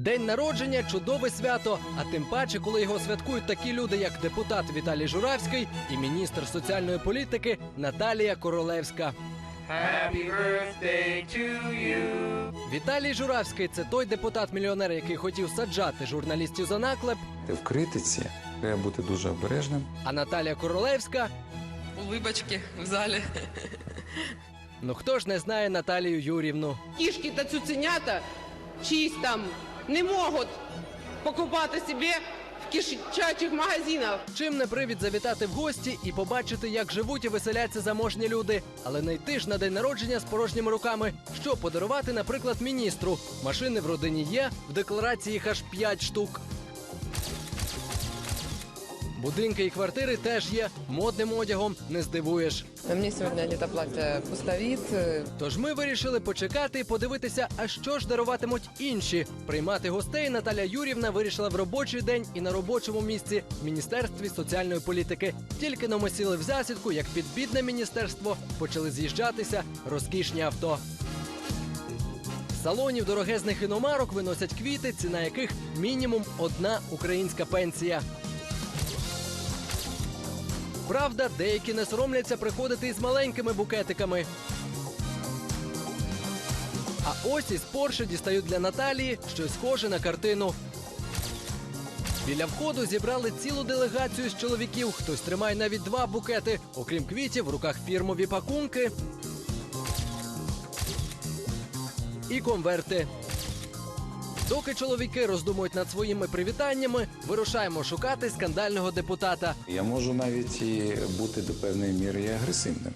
День народження чудове свято. А тим паче, коли його святкують такі люди, як депутат Віталій Журавський і міністр соціальної політики Наталія Королевська. Happy birthday to you. Віталій Журавський це той депутат-мільйонер, який хотів саджати журналістів за наклеп. В критиці треба бути дуже обережним. А Наталія Королевська улыбочки в зале. ну хто ж не знає Наталію Юрівну? кішки та цуценята чиїсь там не можуть покупати собі в кишачих магазинах. Чим не привід завітати в гості і побачити, як живуть і веселяться заможні люди, але не йти ж на день народження з порожніми руками. Що подарувати, наприклад, міністру? Машини в родині є, в декларації їх аж 5 штук. Будинки і квартири теж є. Модним одягом не здивуєш. Мне сегодня одето платье пустовит. э, Тож ми вирішили почекати і подивитися, а що ж даруватимуть інші. Приймати гостей Наталя Юрівна вирішила в робочий день і на робочому місці в міністерстві соціальної політики. Тільки но ми сіли в засідку, як під бідне міністерство почали з'їжджатися розкішні авто. З салонів дорогезних іномарок виносять квіти, ціна яких мінімум одна українська пенсія. Правда, деякі не соромляться приходити із маленькими букетиками. А ось із Порше дістають для Наталії щось схоже на картину. Біля входу зібрали цілу делегацію з чоловіків. Хтось тримає навіть два букети. Окрім квітів, в руках фірмові пакунки і конверти. Доки чоловіки роздумують над своїми привітаннями, вирушаємо шукати скандального депутата. Я можу навіть і бути до певної міри і агресивним.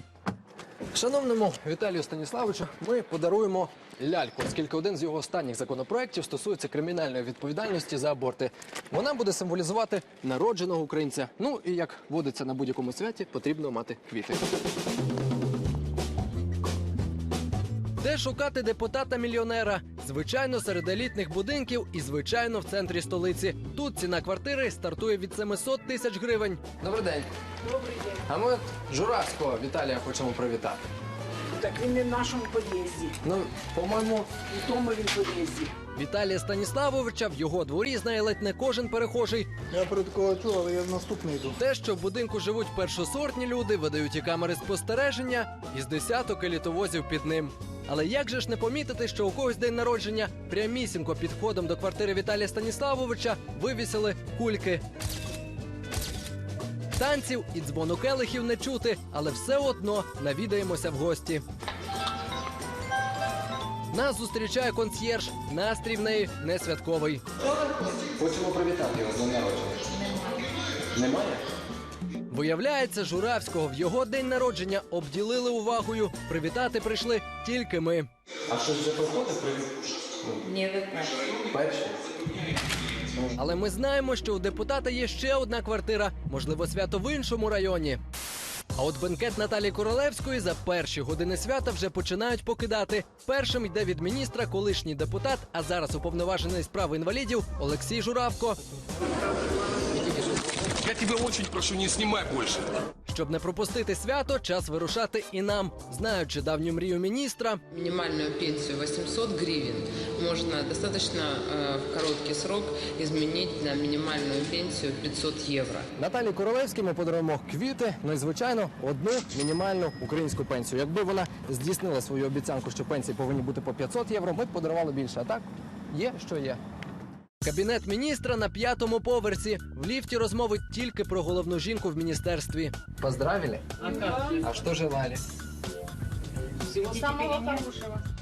Шановному Віталію Станіславовичу, ми подаруємо ляльку, оскільки один з його останніх законопроєктів стосується кримінальної відповідальності за аборти. Вона буде символізувати народженого українця. Ну і як водиться на будь-якому святі, потрібно мати квіти. Де шукати депутата-мільйонера? Звичайно, серед елітних будинків і звичайно в центрі столиці. Тут ціна квартири стартує від 700 тисяч гривень. Добрий день. Добрий день. А ми Журавського Віталія хочемо привітати. Так він не в нашому під'їзді. Ну, по-моєму, В тому він під'їзді. Віталія Станіславовича в його дворі знає ледь не кожен перехожий. Я про такого чув, але я в наступний йду. Те, що в будинку живуть першосортні люди, видають і камери спостереження, із десяток елітовозів під ним. Але як же ж не помітити, що у когось день народження прямісінько під входом до квартири Віталія Станіславовича вивісили кульки. Танців і дзвону келихів не чути, але все одно навідаємося в гості. Нас зустрічає консьєрж. Настрій в неї не святковий. Хочемо привітати його з днем народження. Немає? Виявляється, Журавського в його день народження обділили увагою. Привітати прийшли тільки ми. А щось вже проходить привіт? Нет, Перший. Але ми знаємо, що у депутата є ще одна квартира, можливо, свято в іншому районі. А от бенкет Наталії Королевської за перші години свята вже починають покидати. Першим йде від міністра колишній депутат, а зараз уповноважений з прав інвалідів Олексій Журавко. Я тебя очень прошу, не снимай больше. Щоб не пропустити свято, час вирушати і нам. Знаючи давню мрію міністра, Минимальную пенсию 800 гривен можно достаточно э, в короткий срок изменить на минимальную пенсию 500 евро. Наталі Королевській ми подаруємо квіти, ну і звичайно одну мінімальну українську пенсію. Якби вона здійснила свою обіцянку, що пенсії повинні бути по 500 євро, ми б подарували більше. А так є, що є. Кабінет міністра на п'ятому поверсі. В ліфті розмови тільки про головну жінку в міністерстві. Поздравили? А що желали?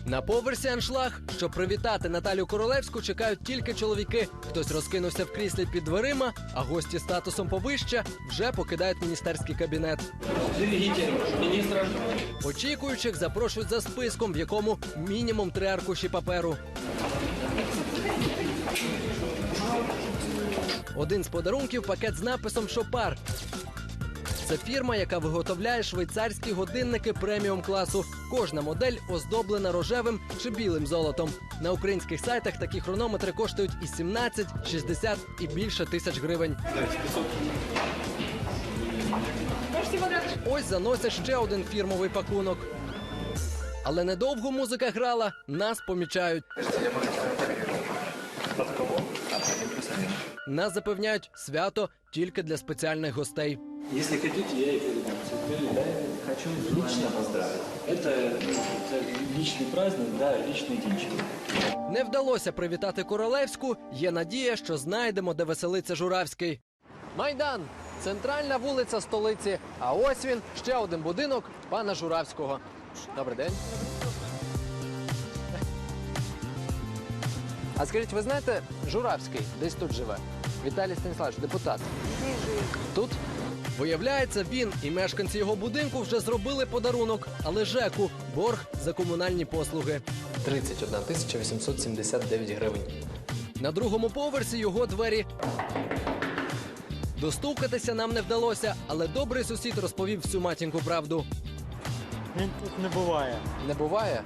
На поверсі аншлаг, щоб привітати Наталю Королевську, чекають тільки чоловіки. Хтось розкинувся в кріслі під дверима, а гості статусом повище вже покидають міністерський кабінет. міністра. Очікуючих запрошують за списком, в якому мінімум три аркуші паперу. Один з подарунків пакет з написом Шопар. Це фірма, яка виготовляє швейцарські годинники преміум класу. Кожна модель оздоблена рожевим чи білим золотом. На українських сайтах такі хронометри коштують і 17, 60 і більше тисяч гривень. Ось заносять ще один фірмовий пакунок. Але недовго музика грала, нас помічають. Нас запевняють свято тільки для спеціальних гостей. Если хотите, я и передам цветы. Да, хочу лично поздравить. Это, это личный праздник, да, личный день. Не вдалося привітати королевську. Є надія, що знайдемо, де веселиться Журавський. Майдан центральна вулиця столиці. А ось він ще один будинок пана Журавського. Добрий день. А скажіть, ви знаєте, Журавський десь тут живе? Віталій Станіславович, депутат. Тут? Виявляється, він і мешканці його будинку вже зробили подарунок, але ЖЕКу борг за комунальні послуги. 31 тисяча 879 гривень. На другому поверсі його двері. Достукатися нам не вдалося, але добрий сусід розповів всю матінку правду. Він тут не буває. Не буває.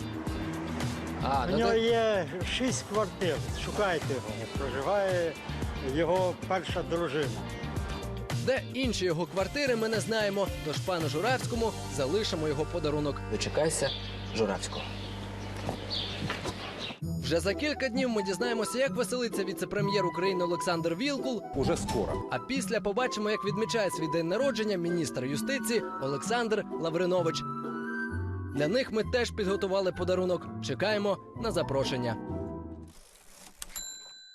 А, У ну нього то... є шість квартир. Шукайте його. Проживає його перша дружина. де інші його квартири ми не знаємо. Тож пану Журавському залишимо його подарунок. Дочекайся Журавського. Вже за кілька днів ми дізнаємося, як веселиться віце-прем'єр України Олександр Вілкул. Уже скоро. А після побачимо, як відмічає свій день народження міністр юстиції Олександр Лавринович. Для них ми теж підготували подарунок. Чекаємо на запрошення.